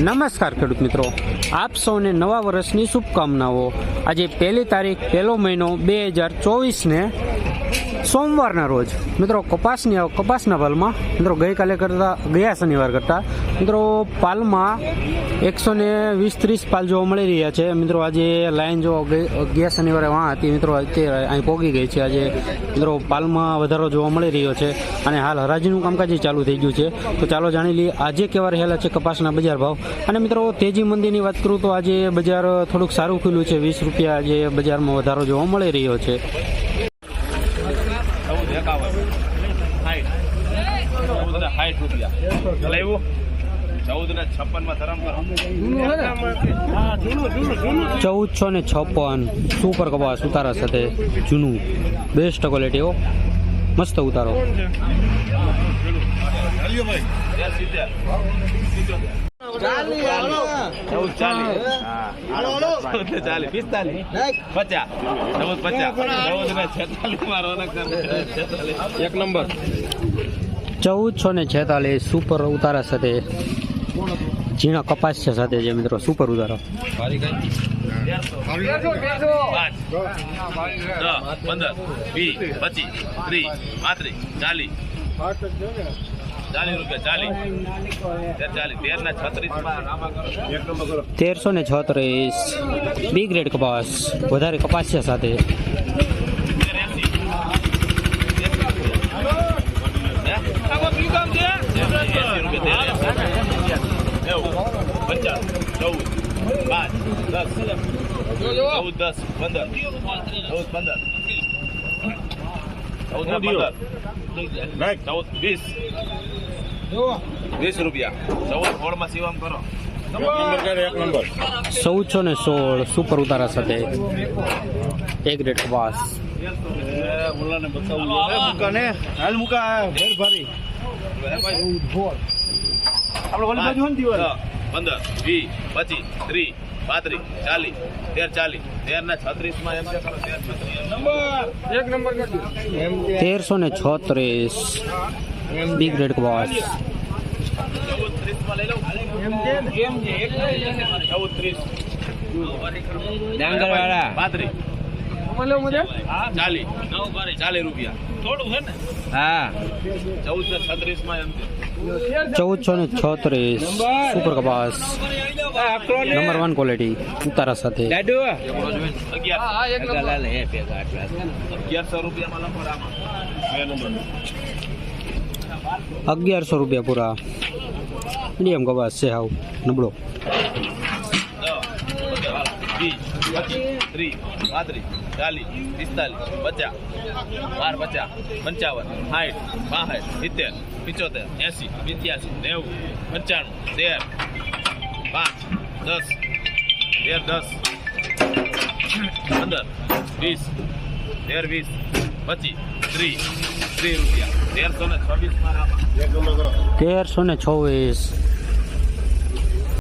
નમસ્કાર ખેડૂત મિત્રો. આપ સૌને નવા વર્ષની શુભકામનાઓ. આજે પહેલી તારીખ પહેલો મહિનો બે હજાર ચોવીસને સોમવારના રોજ. મિત્રો, કપાસની કપાસના પાલમાં મિત્રો, ગઈકાલે કરતા ગયા શનિવાર કરતા, મિત્રો, પાલમાં એકસો ને વીસ ત્રીસ પાલ જોવા મળી રહ્યા છે. મિત્રો, આજે લાઈન જો ગયા શનિવારે વાં હતી. મિત્રો, અત્યારે અહીં પોગી ગઈ છે. આજે, મિત્રો, પાલમાં વધારો જોવા મળી રહ્યો છે અને હાલ હરાજીનું કામકાજ ચાલુ થઈ ગયું છે. તો ચાલો જાણી લઈએ, આજે કેવા રહેલા છે કપાસના બજાર ભાવ? અને મિત્રો, તેજી મંદીની વાત કરું તો આજે બજાર થોડુંક સારું ખુલ્યું છે. વીસ રૂપિયા આજે બજારમાં વધારો જોવા મળી રહ્યો છે ચૌદ એકાવન સાઠ ચૌદ ને સાઠ રૂપિયા લેવું ચૌદ ને છપ્પનમાં ધરમ ચૌદસો ને છપ્પન. સુપર કપાસ ઉતારા સાથે જૂનું. બેસ્ટ ક્વોલિટી હો. મસ્ત ઉતારો. સિત્તેર ચૌદ ચાલીસ ચૌદ ને ચાલીસ પિસ્તાલીસ. પચાસ. ચૌદ પચાસ. ચૌદ ને છેતાલીસમાં એક નંબર. ચૌદસો ને છેતાલીસ સુપર ઉતારા સાથે. ઝીણા કપાસ છે સાથે જે મિત્રો સુપર ઉતારો. પંદર વીસ પચીસ ત્રીસ પાંત્રીસ ચાલીસ. ચાલીસ રૂપિયા ચાલીસ. ચાલીસ. તેર ને છત્રીસ તેરસો ને છત્રીસ. બી ગ્રેડ કપાસ. વધારે કપાસ છે સાથે. ચૌદ પાંચ દસ. ચૌદ દસ પંદર. ચૌદ પંદર. ચૌદ ને પંદર. ચૌદ વીસ. વીસ રૂપિયા. ચૌદ સોળમાં સેવામાં કરો. એક નંબર ચૌદસો ને સોળ સુપર ઉતારા સાથે. એક રેટ વાસ. મુલાને બતાવું. ને હાલ મુકા ભેર. આપણે ઓલી બાજુ નથી પંદર વીસ પચીસ ત્રીસ. પાંત્રીસ ચાલીસ તેર ચાલીસ તેર ને છત્રીસમાં એમ એક નંબર તેરસો ને છત્રીસ. બી ગ્રેડ કપાસ ચૌદ ત્રીસમાં ત્રીસ ડાંગરવાળા. પાંત્રીસ ચાલીસ ચાલીસ રૂપિયા. થોડું છે ને? હા. ચૌદ ને છત્રીસમાં એમ ચૌદસો ને છત્રીસ. સુપર કપાસ. નંબર વન ક્વોલિટી ઉતારા સાથે. અગિયારસો રૂપિયા પૂરા. મીડિયમ કપાસ છે હાવ. નબળો. ત્રીસ, પાંત્રીસ, ચાલીસ, પિસ્તાલીસ, પચાસ, બાર, પચાસ, પંચાવન, સાઠ, બાસઠ, સિત્તેર, પિચોતેર, એંસી, પિત્યાસી, નેવું, પંચાણું, તેર, પાંચ, દસ, તેર, દસ, પંદર, વીસ, તેર, વીસ, પચીસ, ત્રીસ ત્રીસ રૂપિયા. તેરસો ને છવ્વીસ તેરસો ને છવ્વીસ.